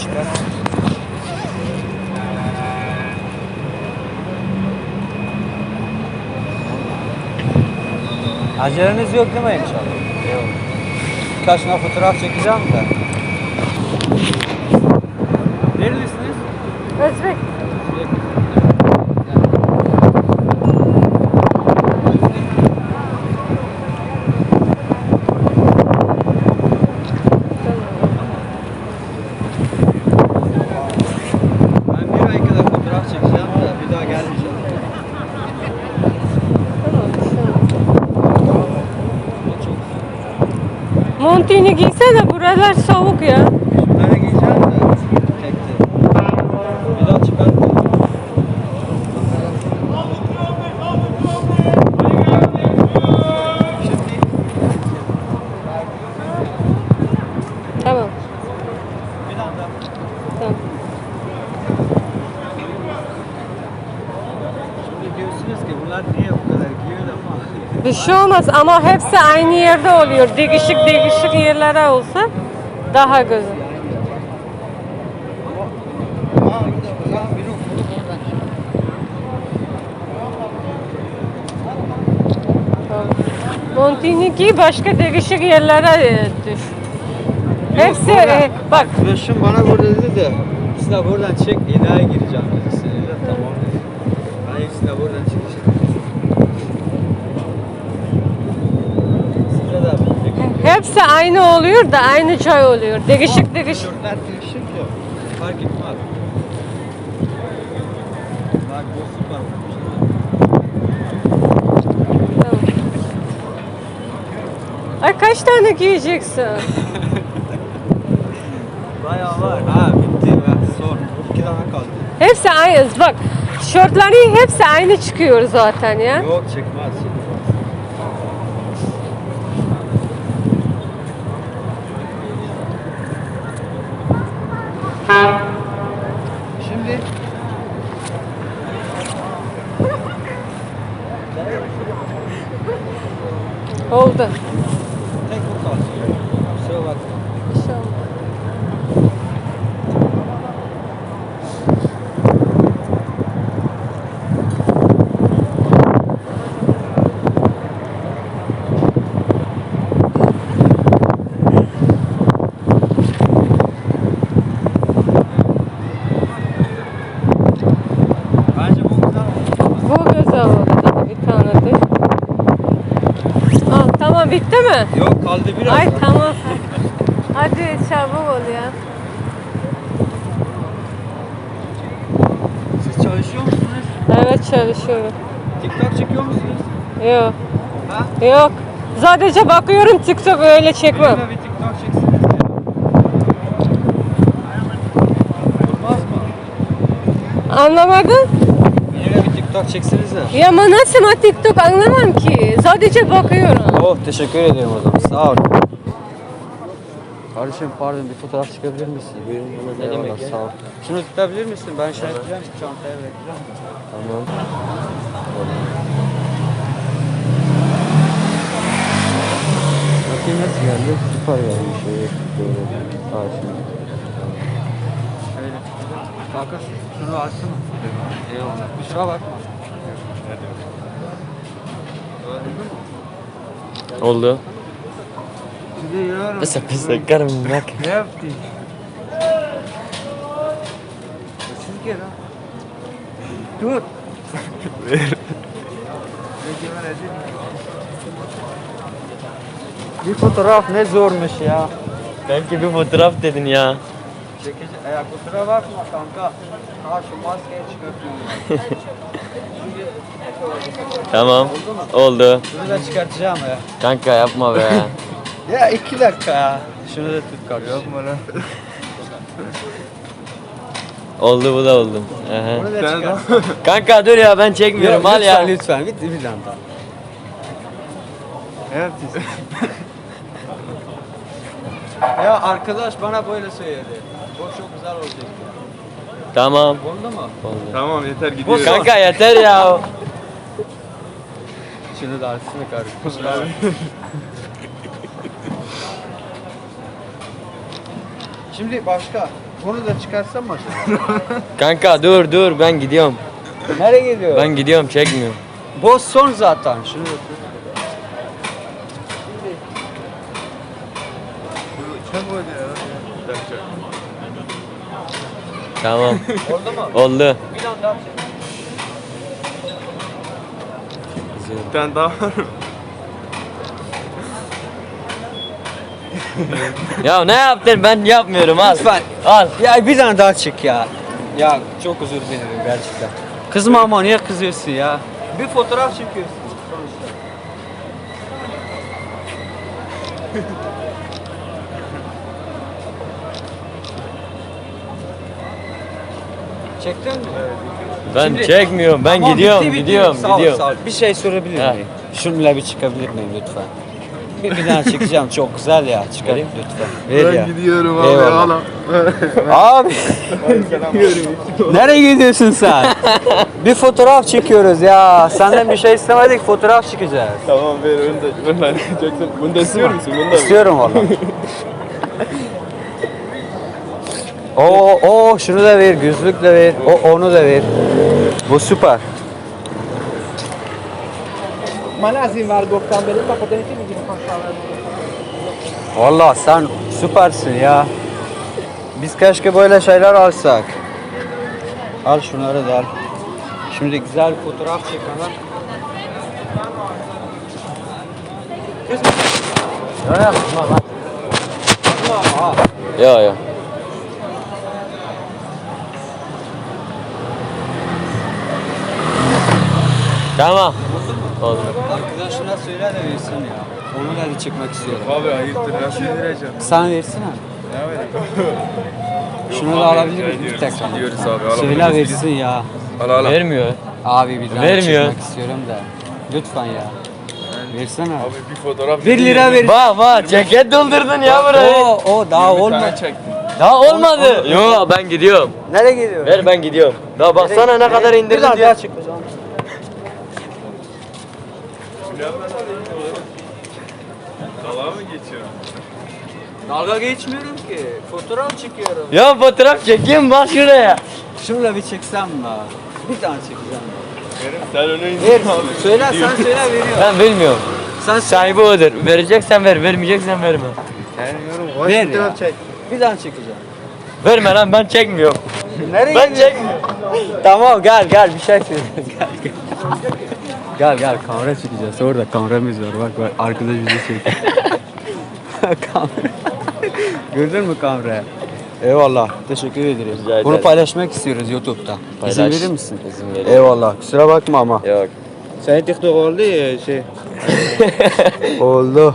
çıkar. Aceleniz yok değil mi inşallah? Yok. Birkaç tane fotoğraf çekeceğim de. Nerelisiniz? Özbek. Ben bir ay kadar fotoğraf çekeceğim de bir daha gelmeyeceğim. Montini giysene buralar soğuk ya. Şunları giyeceğim de Tamam. Tamam. şimdi diyorsunuz ki bunlar niye bu kadar giyiyor ama Bir şey olmaz ama hepsi aynı yerde oluyor. Değişik değişik yerlere olsa daha güzel. Aa, bir de ya biri okudu oradan Tamam. Montini giy başka değişik yerlere e, düş. Hepsi e, bak Arkadaşım bana burada dedi de biz de buradan çek iddiaya gireceğim dedi. Seninle tamam dedi. Ben hepsine buradan çekeceğim. Hepsi aynı oluyor da aynı çay oluyor. Değişik değişik. Tişörtler değişik ya. Fark etmez. Bak bu süper. Tamam. Ay kaç tane giyeceksin? Bayağı var. Ha bitti. Ben son. İki tane kaldı. Hepsi aynı. Bak şortları hepsi aynı çıkıyor zaten ya. Yok çekmez. Şimdi Oldu. tek bu kalsın. Kusura bakma. İnşallah. Bence bu güzel oldu. Bu güzel oldu. Daha bir tane de. Bitti mi? Yok kaldı biraz. Ay tamam. Hadi çabuk ol ya. Siz çalışıyor musunuz? Evet çalışıyorum. TikTok çekiyor musunuz? Yok. Ha? Yok. Sadece bakıyorum TikTok öyle çekmem. Benimle bir TikTok çeksiniz ya. Olmaz mı? Anlamadın? Benimle bir TikTok çeksiniz ya. Ya ama nasıl ben TikTok anlamam ki. Sadece bakıyorum. Oh teşekkür ederim o zaman. Sağ ol. Kardeşim pardon bir fotoğraf çıkabilir misin? Buyurun. Ne demek Sağ ol. Şunu tutabilir misin? Ben şey yapacağım. Çantaya bırakacağım. Tamam. Bakayım nasıl geldi? Süper gelmiş. Şöyle böyle. Aa şimdi. Şöyle. Kanka şunu açsana. Eyvallah. Kusura bakma. Oldu. Şimdi yiyorum. Pesa pesa karım bak. Ne yaptın? Siz gel ha. Dur. Bir fotoğraf ne zormuş ya. Belki bir fotoğraf dedin ya. Çekici, e, kusura bakma kanka. Ha şu maskeyi çıkartıyorum. Tamam. Oldu. Bunu da çıkartacağım ya. Kanka yapma be. Ya iki dakika ya. Şunu da tut kanka. Mu lan? oldu bu da oldu. Aha. Bunu da çıkart. Kanka dur ya ben çekmiyorum al ya. lütfen bir, bir anda. Ne yaptın? ya arkadaş bana böyle söyledi. Bu çok güzel olacak. Tamam. Oldu mu? Oldu. Tamam yeter gidiyoruz. Kanka yeter ya. Şunu da arasını karıştır. Şimdi başka. Onu da çıkarsam mı acaba? Kanka dur dur ben gidiyorum. Nereye gidiyor? Ben gidiyorum çekmiyorum. Boz son zaten. Şunu Tamam. Oldu mu? Oldu. Bir an daha çek. Bir tane daha var mı? Ya ne yaptın ben yapmıyorum al. Lütfen. Al. Ya bir tane daha çık ya. Ya çok özür dilerim gerçekten. Kızma ama niye kızıyorsun ya? Bir fotoğraf çekiyorsun. Çektin mi? Ben Şimdi- çekmiyorum ben Tamam, gidiyorum bitti, bitti. gidiyorum Sağ ol, gidiyorum. sağ ol. Bir şey sorabilir Ha. miyim? Şununla bir çıkabilir miyim lütfen? Bir, bir tane çekeceğim çok güzel ya. Çıkar Vereyim. lütfen. Ver ya. gidiyorum abi. Eyvallah. hala. Abi. Nereye gidiyorsun sen? bir fotoğraf çekiyoruz ya. Senden bir şey istemedik fotoğraf çekeceğiz. Tamam ver onu da. Bunu da Jackson. Bunu da istiyor musun? Bunu da İstiyorum valla. O, o şunu da ver, gözlük de ver, o onu da ver. Bu süper. Bana azim ver 90 beri kapatın için mi gidip Valla sen süpersin ya. Biz keşke böyle şeyler alsak. Al şunları da al. Şimdi güzel fotoğraf çekelim. Yok yok. Yok yok. Tamam. Oldu. Arkadaşına söyle de versin ya. Onu da çekmek istiyorum. Abi hayırdır nasıl vereceğim? Sen versene. Ne vereyim? Şunu da alabilir miyim bir tekrar? Diyoruz abi. Söyle versin ya. Al al. Vermiyor. Abi bir daha Vermiyor. çekmek istiyorum da. Lütfen ya. Versene. Abi bir fotoğraf. 1 lira ver. Bak bak ceket doldurdun ya burayı. O o daha olmadı. çektim. Daha olmadı. Yo ben gidiyorum. Nereye gidiyor? Ver ben gidiyorum. Daha baksana ne kadar Bir indirdin daha diye. daha çık o zaman. Dalga mı geçiyor? Dalga geçmiyorum ki. Fotoğraf çekiyorum. Ya fotoğraf çekeyim bak şuraya. Şunla bir çeksem mi? Bir tane çekeceğim. Verim sen onu indir Ver. abi. Söyle sen söyle veriyor. Ben bilmiyorum. Sen Sahibi odur. Vereceksen ver, vermeyeceksen verme. ver ya. Bir daha çekeceğim. Verme lan ben çekmiyorum. Nereye Ben çekmiyorum. Tamam gel gel bir şey söyle. gel gel. Gel gel kamera çekeceğiz. Orada kameramız var. Bak bak arkadaş bizi çekiyor. kamera. Gördün mü kamerayı? Eyvallah. Teşekkür ederim. Rica ederim. Bunu paylaşmak istiyoruz YouTube'da. İzin Paylaş. verir misin? İzin veririm. Eyvallah. Kusura bakma ama. Yok. Senin TikTok oldu ya şey. oldu.